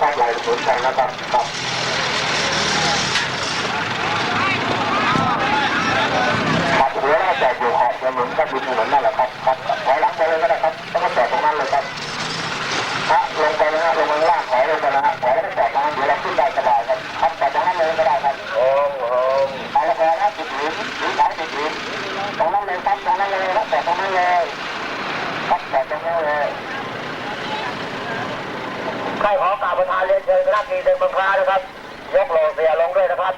ครับหลายสนใจนะครับครับครับเหลือแล้วก็จอดอยู่ขอบถนนครับริมถนนนั่นแหละครับครับถอยหลังไปเลยก็ได้ครับต้องมาจอดตรงนั้นเลยครับฮะลงไปนะฮะลงมาล่างถอยลงไปนะฮะถอยแล้วก็จอดตรงนั้นเดี๋ยวเราขึ้นได้สบายครับครับจอดตรงนั้นเลยก็ได้ครับโอ้โหเอาละครับนะจุดหินหินสายจุดหินตรงนั้นเลยครับตรงนั้นเลยแล้วจอดตรงนั้นเลยครับจอดตรงนั้นเลย ได้ขอกราบประธานเรียนเชิญคณะกีเดินบังคลานะครับยกโลเสียลงด้วยนะครับ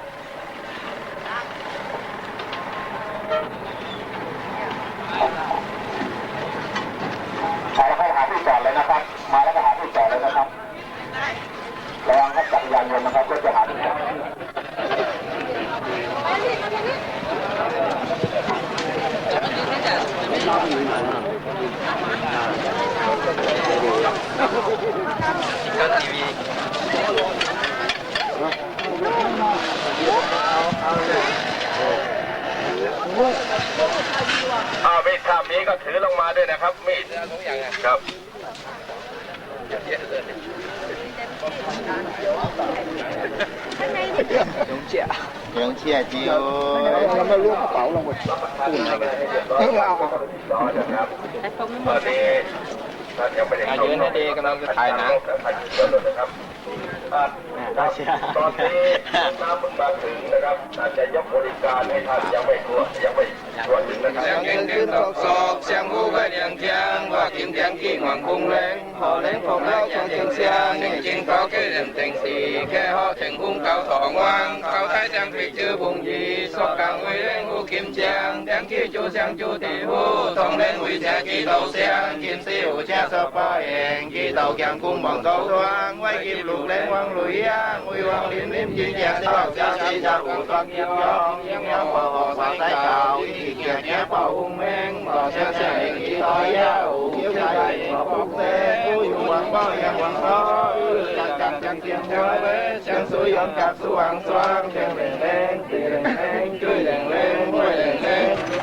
มาแล้วก็หาที่จอดเลยนะครับ มาแล้วก็หาที่จอดเลยนะครับ ระวังครับจักรยานยนต์นะครับก็จะหาที่จอด อ้าวมีดข้ามนี้ก็ ถือลงมาด้วยนะครับ มีดครับยังเชียร์จิวแล้วก็ล้วงกระเป๋าลงไปปุ่นอะไรเราร้อนนะครับตอนนี้ท่านยังไม่ได้เข้ายืนให้ดีกำลังจะถ่ายหนังนะครับตอนนี้น้ำมึงมาถึงนะครับอาจจะยกบริการให้ท่านยังไม่ทั่วยังไม่ ทั่วถึงนะครับ Giang kinh kinh tộc sọc, xiang hú với điện thiang, và kim thiang kỳ hoàng cung lên, hồ lên phục lao cho trường xe nên chiến có cái đền tình sĩ khe họ thành hung cao thọ cao thái trang vị chưa vùng gì so càng uy lên hô kiếm trang đáng kia chú sang chú tỷ hô thông lên uy cha chi tàu xe kiếm siêu cha so pa hẹn chi tàu càng cung bằng câu toan ngoài kim lục lên quang lùi á nguy quang liếm liếm chi cha sao cha chi cha cũng toan nghiệp do nhưng nhau vào họ sáng cao thì kiệt nhé vào hung men vào xe xe chi tàu ya ủ kiếp lại mà bốc tên วังบ่ยังหวังบ่จักจังจังเตียงเทวเวจังสุยอมกับสว่างสว่างเตียงแรงแรงเตียงแรงแรงยแรงแรงห้วยแรงแรง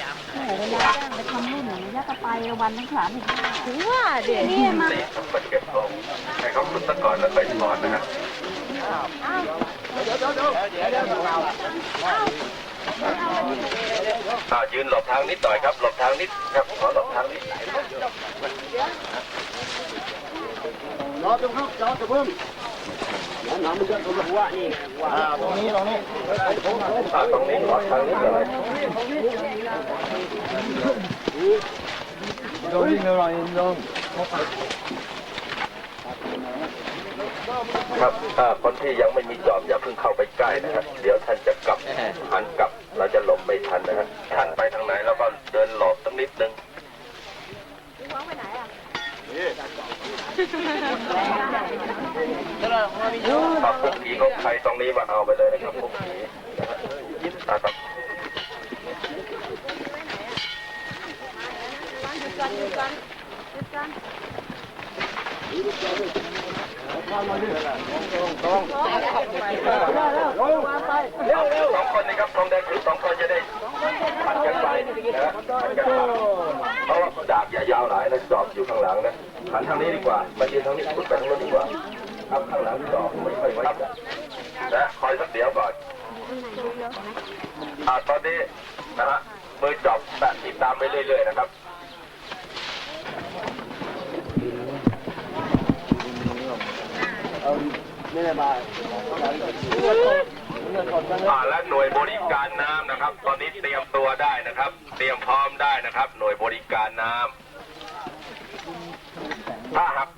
จ้างไปทำรุ่นอย่างนี้ยก็ไปวันทั้งสามถึงถึงว่าเดี๋ยวนี้มามันเก็บลงให้เขาขึ้นซะก่อนแล้วค่อยถอนนะครับอ่ายืนหลบทางนิดหน่อยครับ หลบทางนิดครับ ขอหลบทางนิดรอตรงครับรอตรงเพิ่มน้น ตรงหัวนี่ตรงนี้ตรงนี้อ่าตรงนี้ขอทางนิดหน่อยตรงนี้เราเองตรงครับอ่าคนที่ยังไม่มีจอบอย่าเพิ่งเข้าไปใกล้นะครับ เดี๋ยวท่านจะกลับหันกลับ เราจะหลบไม่ทันนะครับท่านไปทางไหนแล้วก็เดินหลบสักนิดนึง ครับพวกผีของใครตรงนี้มาเอาไปเลยนะครับพวกผีนะฮะนะครับสองคนนี้ครับทองแดงถือสองคนจะได้ผัดกันไปนะผัดกันไปเพราะว่าดาบอย่ายาวหลายนะจอบอยู่ข้างหลังนะหันทางนี้ดีกว่ามายืนทางนี้ขุดไปทางโน้นดีกว่า ครับข้างหลังจอบไม่ค่อยไว้ใจนะคอยสักเดี๋ยวก่อนอ่าตอนนี้นะฮะมือจอบแบบติดตามไปเรื่อยๆนะครับนี่มาอ่าและหน่วยบริการน้ำนะครับ ตอนนี้เตรียมตัวได้นะครับ เตรียมพร้อมได้นะครับนะครับหน่วยบริการน้ำถ้าหากว่า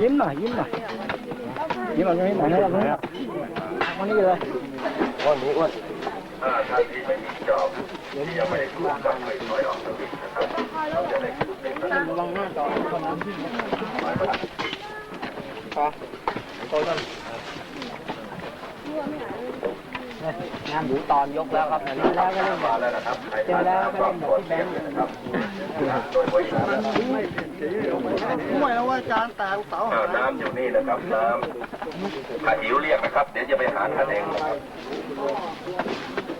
ยิ้มหน่อยยิ้มหน่อยยิ้มหน่อยยิ้มหน่อยให้เราดูวันนี้เลยถ้าท่านที่ไม่มีจอบที่ยังไม่ได้ถูกก็ไม่ถอยออกสักนิดนะครับเราจะได้ถูกเป็นประระวังหน้าจอคนนั้นที่งานหมูตอนยกแล้วครับอันนี้แล้วก็เล่นบมาบแล้วนะครับเจอแล้วก็เล่นแบบที่แบงค์ครับโดยบริการน้ำไม่แล้วว่าจานแต่เสาอ่าน้ำอยู่นี่นะครับน้ำถ้าหิวเรียกนะครับ เดี๋ยวจะไปหาท่านเอง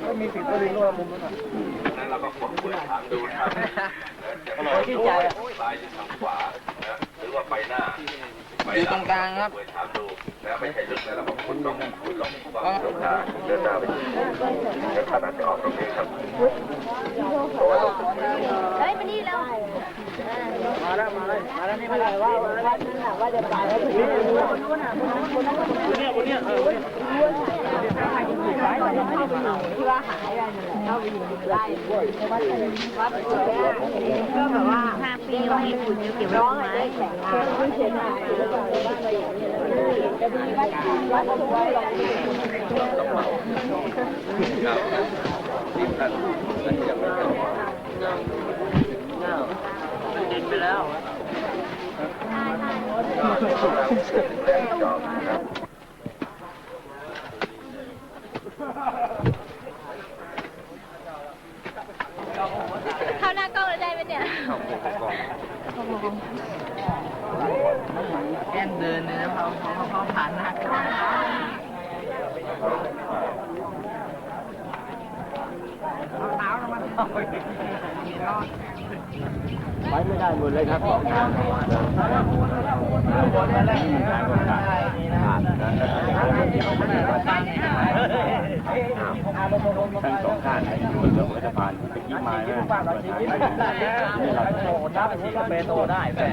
ก็มีสิทธิ์ก็ดูโน่นมุมนั้นนั้นเราก็กดเปิดทางดูนะครับจะไปทางซ้ายหรือทางขวาหรือว่าไปหน้า อยู่ตรงกลางครับเปิดทางดูนะไม่ใช่ลึกนะเราก็คุณลงคุณลงวางตรงหน้าเดินหน้าไปเดี๋ยวท่านอาจจะออกตรงนี้ครับเพราะว่าเราถึงไม่รู้เฮ้ยมานี่แล้วมาแล้วมาเลยมาแล้วนี่ไม่ได้ว่าว่านั่นน่ะว่าจะตายแล้วทีนี้คนนู้นน่ะคนนั้นคนนี้คนนี้ เออที่ว่าหายอะไรนั่นแหละเข้าไปอยู่ในไร่วัดวัดสวยอะก็แบบว่าห้าปีเราให้คุณเก็บร้องไม้แต่งงานไม่เชียร์หน้าแล้วก็บ้านเราอย่างนี้จะดีวัดวัดสวยเราที่ท่านท่านยังไม่เข้ามาดินไปแล้ว แรงจอบนะครับ เข้าหน้ากล้องเลยได้ไหมเนี่ยแกล้งเดินเลยนะเขาเขาเขาผ่านหน้ากันไปไม่ได้หมดเลยครับสองทางบนแล้วมีการ ประกาทั้งสองข้างอยู่บนรัฐบาลไปกี่ไม้นะนี่เราโตได้ที่เปโตได้แต่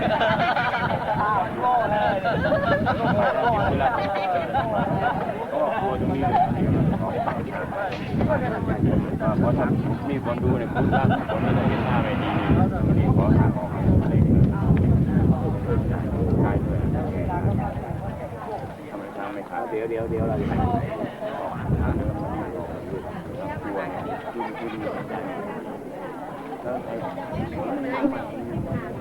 โง่เลยโง่เลยก็กลัวตรงนี้เพราะถ้ามีคนดูเนี่ยคุณตั้งคนไม่ได้เห็นหน้าไม่ดีนี่ขอทางออกอะไรขายด้วย ไม่ขายเดี๋ยวเดี๋ยวเดี๋ยวเราขายก็ก็นี่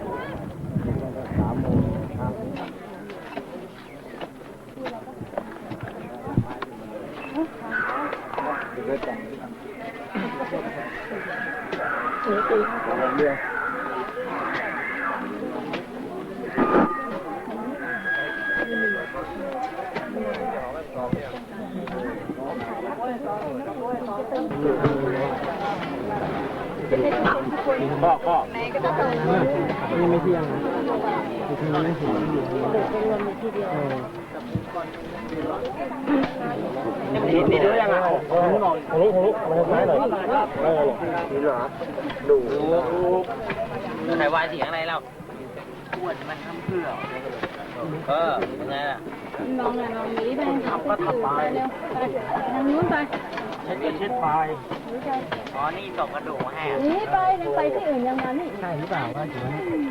ไม่เที่ยงนะคือมันไม่ถึงอยู่นี่นี่ดูยังอะทางนี้บอกทางนี้ทางนี้มาทางซ้ายหน่อยเออนี่เหรอดูใครวายเสียงอะไรเราอ้วนมันทำเพื่อเออยังไงล่ะ น้องน้องนี้ไปทำก็ทำไปทางนู้นไปเช็ดก็เช็ดไปอ๋อนี่ส่งกระดูกมาให้อะนี่ไปไปที่อื่นยังมานี่ใช่หรือเปล่าว่าถือ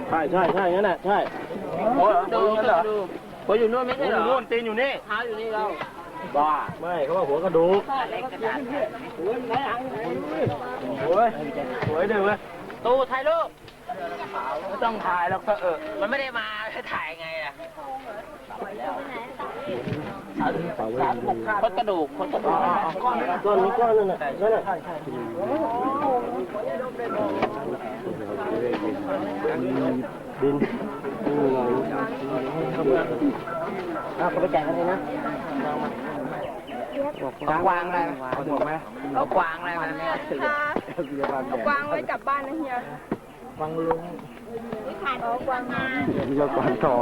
ใช่ใช่ใช่งั้นแหละใช่โอ้ยดูดูเหรอดูหัวอยู่นู่นไม่ใช่เหรอนู่นตีนอยู่นี่เท้าอยู่นี่เราบ้าไม่เขาว่าหัวกระดูกเล็กกระดาษโอ้ยสวยดึงเลยตูถ่ายรูปไม่ต้องถ่ายแล้วก็เออ มันไม่ได้มาจะถ่ายไงอะ คดกระดูกคดกระดูกก้อนก้อนนี้ก้อนนั่นน่ะนั่นน่ะใช่ใช่ดินอะเขาไปแจกกันเลยนะเอากวางอะไรเอาไหมเอากวางอะไรมาเอากวางไว้กลับบ้านนะเฮียกวางลุงนี่ขาดกวางมานี่ก็กวางทอง